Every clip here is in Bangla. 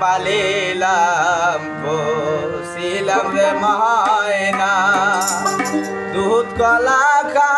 পালিলাম বসিলাম রে ময়না। দুধ কলা খা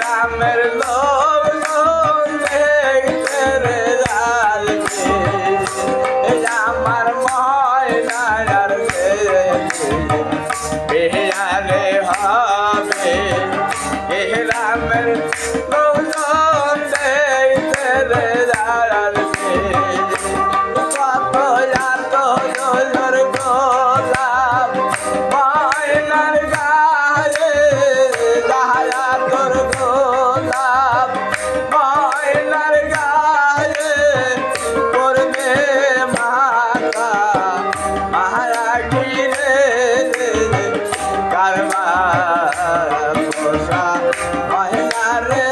রামের লোক আমার ময়নার বেহারে হবে রামের লোক Bailar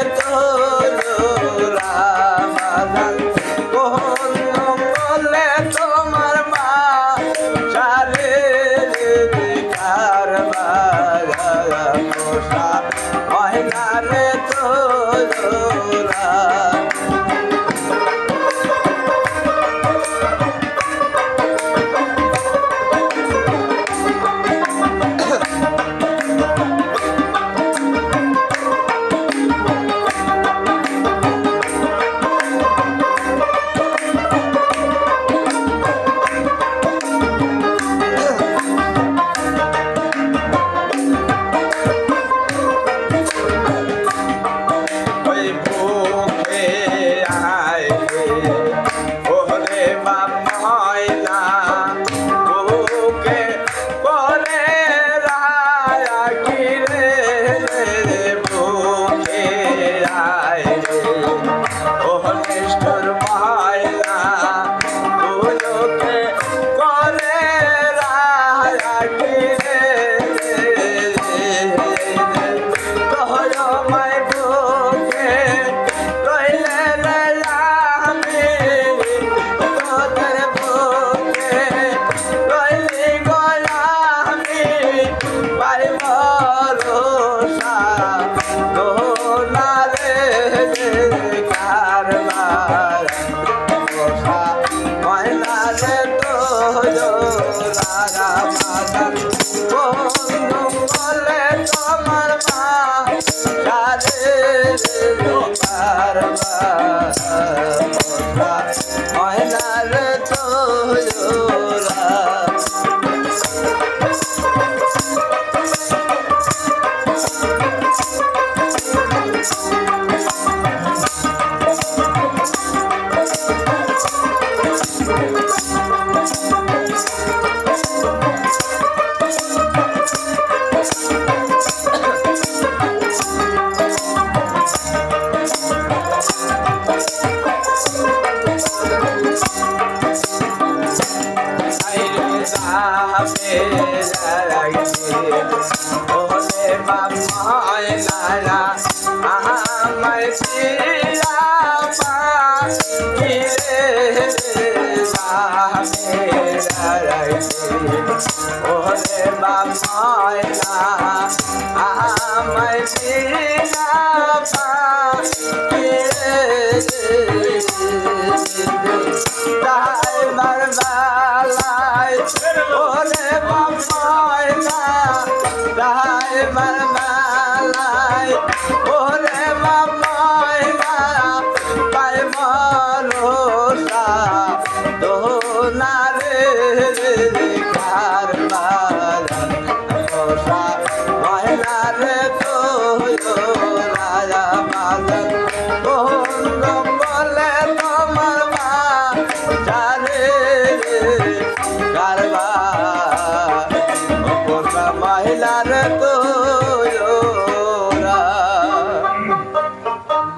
Yes, no, para ময়নারা আমার পিয়া পাখি ওরে বা ময়না আমার পিয়া পাখি ওরে বামাইলা ড্রাইভার মালাই ওরে বলে